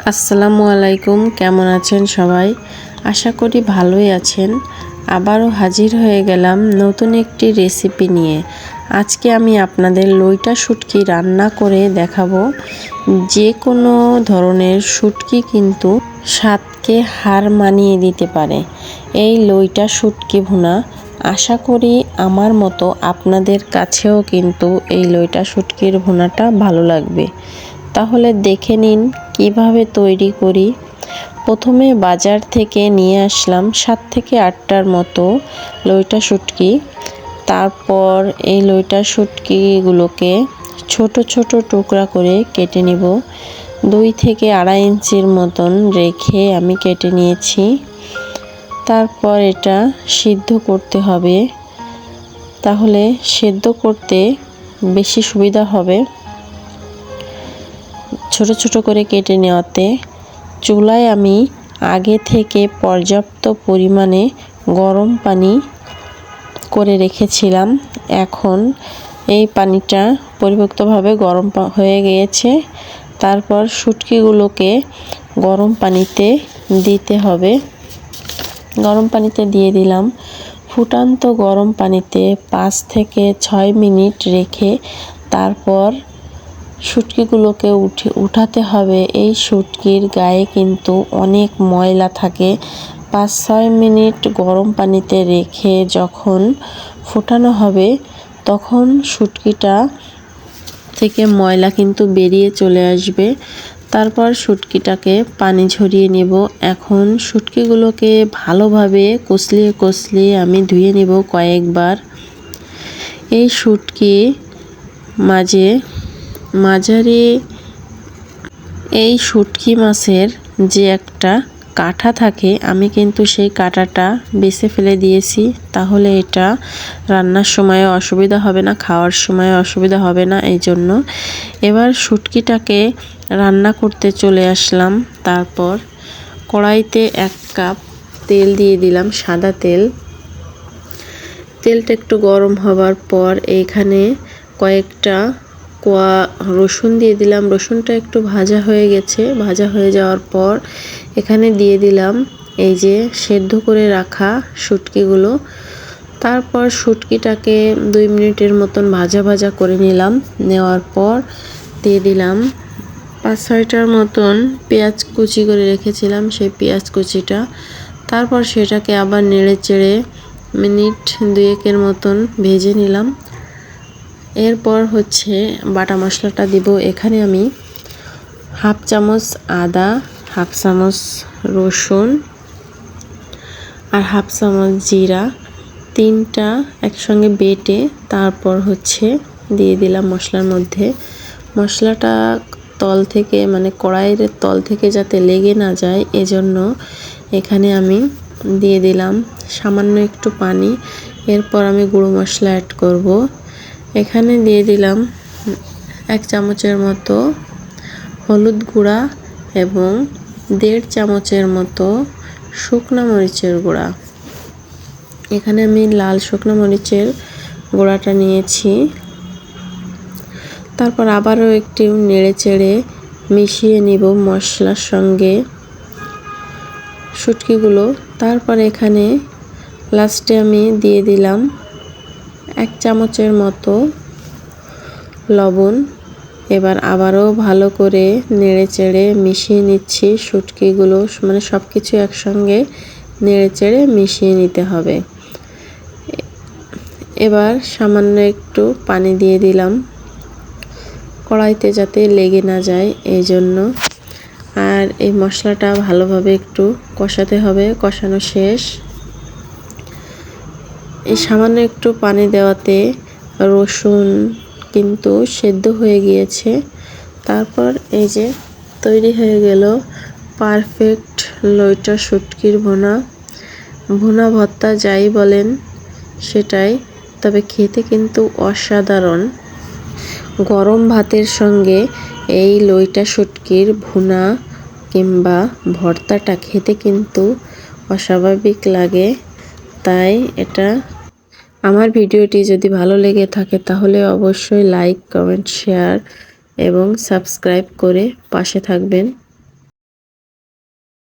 আসসালামু আলাইকুম, কেমন আছেন সবাই? আশা করি ভালোই আছেন। আবারও হাজির হয়ে গেলাম নতুন একটি রেসিপি নিয়ে। আজকে আমি আপনাদের লইটা শুটকি রান্না করে দেখাবো। যে কোনো ধরনের শুটকি কিন্তু স্বাদকে হার মানিয়ে দিতে পারে। এই লইটা শুটকি ভুনা, আশা করি আমার মতো আপনাদের কাছেও কিন্তু এই লইটা শুটকির ভুনাটা ভালো লাগবে। তাহলে দেখে নিন কীভাবে তৈরি করি? প্রথমে বাজার থেকে নিয়ে আসলাম সাত থেকে আটটার মতো লইটা শুটকি। তারপর এই লইটা শুটকিগুলোকে ছোট ছোট টুকরা করে কেটে নিব। দুই থেকে আড়াই ইঞ্চির মতন রেখে আমি কেটে নিয়েছি। তারপর এটা সিদ্ধ করতে হবে। তাহলে সেদ্ধ করতে বেশি সুবিধা হবে। ছোট ছোট করে কেটে নেওয়াতে চুলায় আমি আগে থেকে পর্যাপ্ত পরিমাণে গরম পানি করে রেখেছিলাম। এখন এই পানিটা পরিপক্তভাবে গরম হয়ে গিয়েছে। তারপর শুটকিগুলোকে গরম পানিতে দিতে হবে। গরম পানিতে দিয়ে দিলাম। ফুটান্ত গরম পানিতে পাঁচ থেকে ছয় মিনিট রেখে তারপর শুটকিগুলোকে উঠে, উঠাতে হবে। এই শুটকির গায়ে কিন্তু অনেক ময়লা থাকে। পাঁচ ছয় মিনিট গরম পানিতে রেখে যখন ফোটানো হবে, তখন শুটকিটা থেকে ময়লা কিন্তু বেরিয়ে চলে আসবে। তারপর শুটকিটাকে পানি ঝরিয়ে নেব। এখন শুটকিগুলোকে ভালোভাবে কষলিয়ে কষলিয়ে আমি ধুয়ে নেব কয়েকবার। এই শুটকি মাঝে মাঝারি এই শুটকি মাছের যে একটা কাঁটা থাকে, আমি কিন্তু সেই কাঁটাটা বেছে ফেলে দিয়েছি। তাহলে এটা রান্নার সময়ে অসুবিধা হবে না, খাওয়ার সময় অসুবিধা হবে না, এই জন্য। এবার শুটকিটাকে রান্না করতে চলে আসলাম। তারপর কড়াইতে এক কাপ তেল দিয়ে দিলাম, সাদা তেল। তেলটা একটু গরম হবার পর এইখানে কয়েকটা কোয়া রসুন দিয়ে দিলাম। রসুনটা একটু ভাজা হয়ে গেছে। ভাজা হয়ে যাওয়ার পর এখানে দিয়ে দিলাম এই যে সেদ্ধ করে রাখা শুটকিগুলো। তারপর শুটকিটাকে দুই মিনিটের মতন ভাজা ভাজা করে নিলাম। নেওয়ার পর দিয়ে দিলাম পাঁচ ছয়টার মতন পেঁয়াজ কুচি করে রেখেছিলাম সেই পেঁয়াজ কুচিটা। তারপর সেটাকে আবার নেড়ে চেড়ে মিনিট দুয়েকের মতন ভেজে নিলাম। এরপর হচ্ছে বাটা মশলাটা দিব। এখানে আমি হাফ চামচ আদা, হাফ চামচ রসুন আর হাফ চামচ জিরা। তিনটা একসঙ্গে বেটে তারপর হচ্ছে দিয়ে দিলাম মশলার মধ্যে। মশলাটা তল থেকে মানে কড়াইয়ের তল থেকে যাতে লেগে না যায়, এজন্য এখানে আমি দিয়ে দিলাম সামান্য একটু পানি। এরপর আমি গুঁড়ো মশলা অ্যাড করব। এখানে দিয়ে দিলাম এক চামচের মতো হলুদ গুঁড়া এবং দেড় চামচের মতো শুকনা মরিচের গুঁড়া। এখানে আমি লাল শুকনো মরিচের গুঁড়াটা নিয়েছি। তারপর আবারও একটি নেড়ে চেড়ে মিশিয়ে নিব মশলার সঙ্গে শুটকিগুলো। তারপর এখানে লাস্টে আমি দিয়ে দিলাম এক চামচের মতো লবণ। এবার আবারও ভালো করে নেড়ে চেড়ে মিশিয়ে নিচ্ছি শুটকিগুলো। মানে সব কিছু একসঙ্গে নেড়ে চেড়ে মিশিয়ে নিতে হবে। এবার সামান্য একটু পানি দিয়ে দিলাম। কড়াইতে যাতে লেগে না যায় এই জন্য আর এই মশলাটা ভালোভাবে একটু কষাতে হবে। কষানো শেষ। এই সামান্য একটু পানি দেওয়াতে রসুন কিন্তু সেদ্ধ হয়ে গিয়েছে। তারপর এই যে তৈরি হয়ে গেল পারফেক্ট লইটা শুটকির ভোনা। ভুনা ভত্তা যাই বলেন সেটাই, তবে খেতে কিন্তু অসাধারণ। গরম ভাতের সঙ্গে এই লইটা শুটকির ভুনা কিংবা ভর্তাটা খেতে কিন্তু অস্বাভাবিক লাগে। তাই এটা আমার ভিডিওটি যদি ভালো লেগে থাকে তাহলে অবশ্যই লাইক, কমেন্ট, শেয়ার এবং সাবস্ক্রাইব করে পাশে থাকবেন।